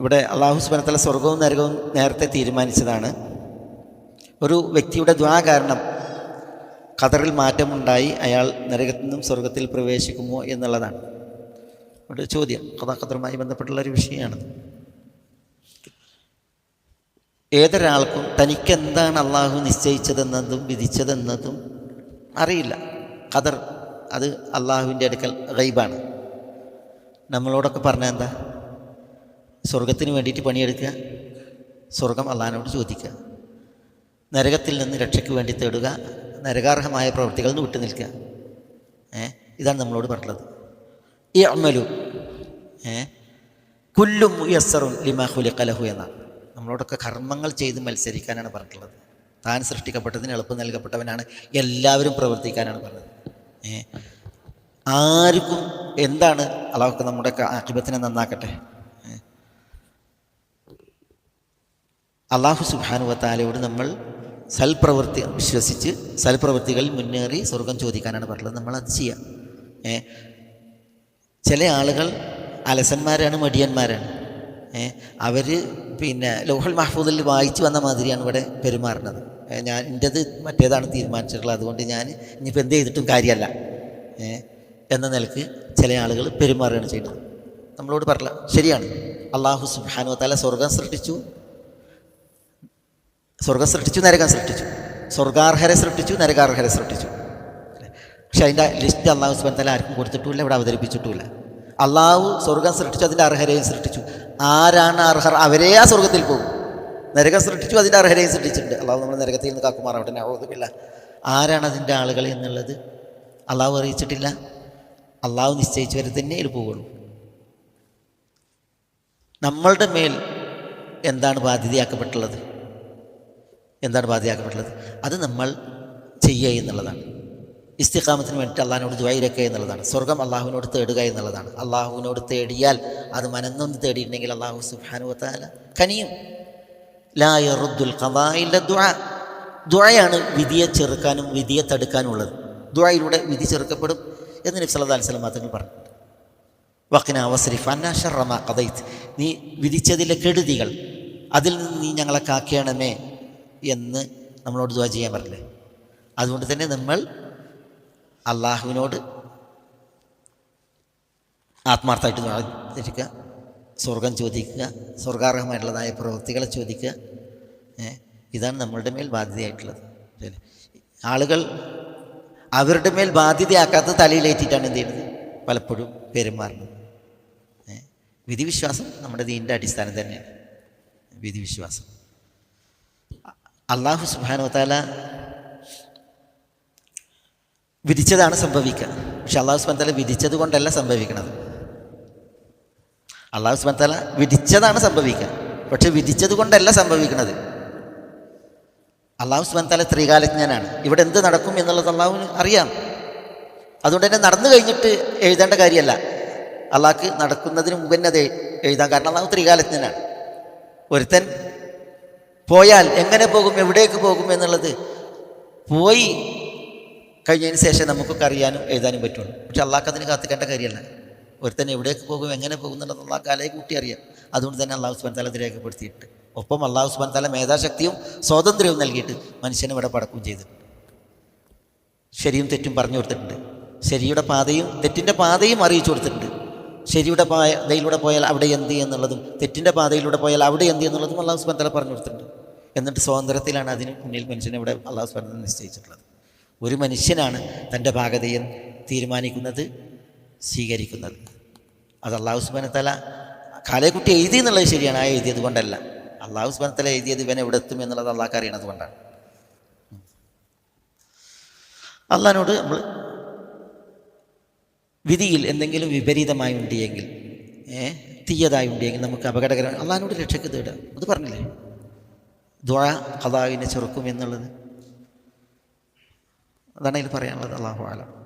ഇവിടെ അള്ളാഹു സുബനത്തല സ്വർഗവും നരകവും നേരത്തെ തീരുമാനിച്ചതാണ്. ഒരു വ്യക്തിയുടെ ദ്വാ കാരണം ഖദറിൽ മാറ്റമുണ്ടായി അയാൾ നരകത്തിൽ നിന്നും സ്വർഗത്തിൽ പ്രവേശിക്കുമോ എന്നുള്ളതാണ്. ഒരു ചോദ്യം. കഥാഖദറുമായി ബന്ധപ്പെട്ടുള്ള ഒരു വിഷയമാണ്. ഏതൊരാൾക്കും തനിക്കെന്താണ് അള്ളാഹു നിശ്ചയിച്ചതെന്നതും വിധിച്ചതെന്നതും അറിയില്ല. ഖദർ അത് അള്ളാഹുവിന്റെ അടുക്കൽ ഗൈബാണ്. നമ്മളോടൊക്കെ പറഞ്ഞെന്താ സ്വർഗത്തിന് വേണ്ടിയിട്ട് പണിയെടുക്കുക. സ്വർഗം അള്ളഹാനോട് ചോദിക്കുക. നരകത്തിൽ നിന്ന് രക്ഷയ്ക്ക് വേണ്ടി തേടുക. നരകാർഹമായ പ്രവൃത്തികളിൽ നിന്ന് വിട്ടു നിൽക്കുക. ഏ ഇതാണ് നമ്മളോട് പറഞ്ഞത് ഈ അമലു ഏ കുല്ലും യസ്സറും ലിമാഹുലി കലഹു എന്നാണ് നമ്മളോടൊക്കെ കർമ്മങ്ങൾ ചെയ്ത് മത്സരിക്കാനാണ് പറഞ്ഞിട്ടുള്ളത്. താൻ സൃഷ്ടിക്കപ്പെട്ടതിന് എളുപ്പം നൽകപ്പെട്ടവനാണ്. എല്ലാവരും പ്രവർത്തിക്കാനാണ് പറഞ്ഞത്. ഏ ആർക്കും എന്താണ് അള്ളാഹുക്ക് നമ്മുടെ ആക്കിബത്തിനെ നന്നാക്കട്ടെ. അള്ളാഹു സുബാനുവത്താലയോട് നമ്മൾ സൽപ്രവൃത്തി വിശ്വസിച്ച് സൽപ്രവൃത്തികളിൽ മുന്നേറി സ്വർഗം ചോദിക്കാനാണ് പറഞ്ഞത്. നമ്മൾ അത് ചെയ്യാം. ഏ ചില ആളുകൾ അലസന്മാരാണ് മടിയന്മാരാണ്. ഏ അവർ പിന്നെ ലോഹൽ മഹഫൂദിൽ വായിച്ചു വന്ന മാതിരിയാണ് ഇവിടെ പെരുമാറുന്നത്. ഞാൻ എന്റെത് മറ്റേതാണ് തീരുമാനിച്ചിട്ടുള്ളത്. അതുകൊണ്ട് ഞാൻ ഇനിയിപ്പോൾ എന്ത് ചെയ്തിട്ടും കാര്യമല്ല. എന്ന നിലയ്ക്ക് ചില ആളുകൾ പെരുമാറുകയാണ് ചെയ്യുന്നത്. നമ്മളോട് പറഞ്ഞ ശരിയാണ്. അള്ളാഹു സുബാനുവത്താല താല സ്വർഗം സൃഷ്ടിച്ചു. സ്വർഗം സൃഷ്ടിച്ചു നരകം സൃഷ്ടിച്ചു. സ്വർഗാർഹരെ സൃഷ്ടിച്ചു നരകാർഹരെ സൃഷ്ടിച്ചു. പക്ഷെ അതിന്റെ ലിസ്റ്റ് അള്ളാഹു സുബാൻ തല ആർക്കും കൊടുത്തിട്ടുമില്ല ഇവിടെ അവതരിപ്പിച്ചിട്ടുമില്ല. അള്ളാഹു സ്വർഗം സൃഷ്ടിച്ചു അതിന്റെ അർഹരെയും സൃഷ്ടിച്ചു. ആരാണ് അർഹർ? അവരേ ആ സ്വർഗത്തിൽ പോകും. നരകം സൃഷ്ടിച്ചു അതിന്റെ അർഹരെയും സൃഷ്ടിച്ചിട്ടുണ്ട്. അള്ളാഹു നമ്മൾ നരകത്തിൽ നിന്ന് കാക്കുമാറാവട്ടെ നവോദമില്ല ആരാണ് അതിന്റെ ആളുകൾ എന്നുള്ളത് അള്ളാഹു അറിയിച്ചിട്ടില്ല. അള്ളാഹു നിശ്ചയിച്ചവരെ തന്നെ ഇത് പോവുള്ളൂ നമ്മളുടെ മേൽ എന്താണ് ബാധ്യതയാക്കപ്പെട്ടുള്ളത്? എന്താണ് ബാധ്യതയാക്കപ്പെട്ടുള്ളത് അത് നമ്മൾ ചെയ്യുക എന്നുള്ളതാണ്. ഇസ്തിഖാമത്തിന് വേണ്ടിയിട്ട് അള്ളാഹിനോട് ദ്വൈരക്കുക എന്നുള്ളതാണ്. സ്വർഗം അള്ളാഹുവിനോട് തേടുക എന്നുള്ളതാണ്. അള്ളാഹുവിനോട് തേടിയാൽ അത് മനന്നൊന്ന് തേടിയിട്ടുണ്ടെങ്കിൽ അള്ളാഹു സുബാനുവത്താല കനിയും. ലാ യറുദ്ദുൽ ഖദാഇല്ല ദുആ. ദുആയാണ് വിധിയെ ചെറുക്കാനും വിധിയെ തടുക്കാനും ഉള്ളത്. ദുആയിലൂടെ വിധി ചെറുക്കപ്പെടും എന്ന് നബി സല്ലല്ലാഹു അലൈഹി മാത്രങ്ങൾ പറഞ്ഞു. വക്കിന വസ്രിഫ് അന്നാ കഥയിത്ത് നീ വിധിച്ചതിലെ കെടുതികൾ അതിൽ നിന്ന് നീ ഞങ്ങളെ കാക്കണമേ എന്ന് നമ്മളോട് ദുവാ ചെയ്യാൻ പറഞ്ഞില്ലേ? അതുകൊണ്ട് തന്നെ നമ്മൾ അള്ളാഹുവിനോട് ആത്മാർത്ഥമായിട്ട് ധരിക്കുക സ്വർഗം ചോദിക്കുക സ്വർഗാർഹമായിട്ടുള്ളതായ പ്രവൃത്തികളെ ചോദിക്കുക ഇതാണ് നമ്മളുടെ മേൽ ബാധ്യതയായിട്ടുള്ളത്. ആളുകൾ അവരുടെ മേൽ ബാധ്യതയാക്കാത്ത തലയിലേറ്റിട്ടാണ് എന്ത് ചെയ്യുന്നത്? പലപ്പോഴും പെരുമാറുന്നത് വിധിവിശ്വാസം നമ്മുടെ ദീന്റെ അടിസ്ഥാനം തന്നെയാണ്. വിധിവിശ്വാസം. അള്ളാഹു സുബാനോ താല വിധിച്ചതാണ് സംഭവിക്കുക. പക്ഷെ അള്ളാഹു സുബാൻ താല വിധിച്ചത് കൊണ്ടല്ല സംഭവിക്കുന്നത് അള്ളാഹു സുബാൻ താല വിധിച്ചതാണ് സംഭവിക്കുക. പക്ഷെ വിധിച്ചത് കൊണ്ടല്ല സംഭവിക്കുന്നത് അള്ളാഹു സുബാൻ താല ത്രികാലജ്ഞനാണ്. ഇവിടെ എന്ത് നടക്കും എന്നുള്ളത് അള്ളാഹുവിന് അറിയാം. അതുകൊണ്ട് തന്നെ നടന്നു കഴിഞ്ഞിട്ട് എഴുതേണ്ട കാര്യമല്ല. അള്ളാഹ്ക്ക് നടക്കുന്നതിന് മുമ്പ് തന്നെ അത് എഴുതാം. കാരണം അള്ളാഹു ത്രികാലജ്ഞനാണ്. ഒരുത്തൻ പോയാൽ എങ്ങനെ പോകും എവിടേക്ക് പോകും എന്നുള്ളത് പോയി കഴിഞ്ഞതിന് ശേഷം നമുക്കൊക്കെ അറിയാനും എഴുതാനും പറ്റുള്ളൂ. പക്ഷെ അള്ളാഹ് അതിന് കാത്തിക്കേണ്ട കാര്യമല്ല. ഒരുത്തൻ എവിടേക്ക് പോകും എങ്ങനെ പോകും എന്നുള്ളത് അള്ളാഹ് കാലയെ കൂട്ടി അറിയാം. അതുകൊണ്ട് തന്നെ അള്ളാഹു സുബാൻ തല അത് രേഖപ്പെടുത്തിയിട്ട്. ഒപ്പം അള്ളാഹു സുബാൻ തല മേധാശക്തിയും സ്വാതന്ത്ര്യവും നൽകിയിട്ട് മനുഷ്യനെ ഇവിടെ പടക്കുകയും ചെയ്തിട്ടുണ്ട്. ശരിയും തെറ്റും പറഞ്ഞു കൊടുത്തിട്ടുണ്ട്. ശരിയുടെ പാതയും തെറ്റിന്റെ പാതയും അറിയിച്ചു കൊടുത്തിട്ടുണ്ട്. ശരിയുടെ പാതയിലൂടെ പോയാൽ അവിടെ എന്ത് എന്നുള്ളതും തെറ്റിന്റെ പാതയിലൂടെ പോയാൽ അവിടെ എന്ത് എന്നുള്ളതും അള്ളാഹു സുബാൻ തല പറഞ്ഞു കൊടുത്തിട്ടുണ്ട്. എന്നിട്ട് സ്വാതന്ത്ര്യത്തിലാണ് അതിന് മുന്നിൽ മനുഷ്യനെ ഇവിടെ അള്ളാഹു സ്വർണം നിശ്ചയിച്ചിട്ടുള്ളത്. ഒരു മനുഷ്യനാണ് തന്റെ ഭാഗതയെ തീരുമാനിക്കുന്നത് സ്വീകരിക്കുന്നത്. അത് അള്ളാഹു സുബാന തല കാലയെക്കുട്ടി എഴുതി എന്നുള്ളത് ശരിയാണ്. ആ എഴുതിയത് കൊണ്ടല്ല. അള്ളാഹു സുബാന തല എഴുതിയത് ഇവൻ എവിടെ എത്തും എന്നുള്ളത് അള്ളാഹ് അറിയണത് കൊണ്ടാണ്. അള്ളഹാനോട് നമ്മൾ വിധിയിൽ എന്തെങ്കിലും വിപരീതമായി ഉണ്ടെങ്കിൽ തീയതായി ഉണ്ടെങ്കിൽ നമുക്ക് അപകടകരം അള്ളഹാനോട് രക്ഷയ്ക്ക് തേടുക. അത് പറഞ്ഞില്ലേ? ദ്വാ കഥാവിനെ ചെറുക്കും എന്നുള്ളത്. അതാണ് ഇതിൽ പറയാനുള്ളത്. അള്ളാഹു ആലം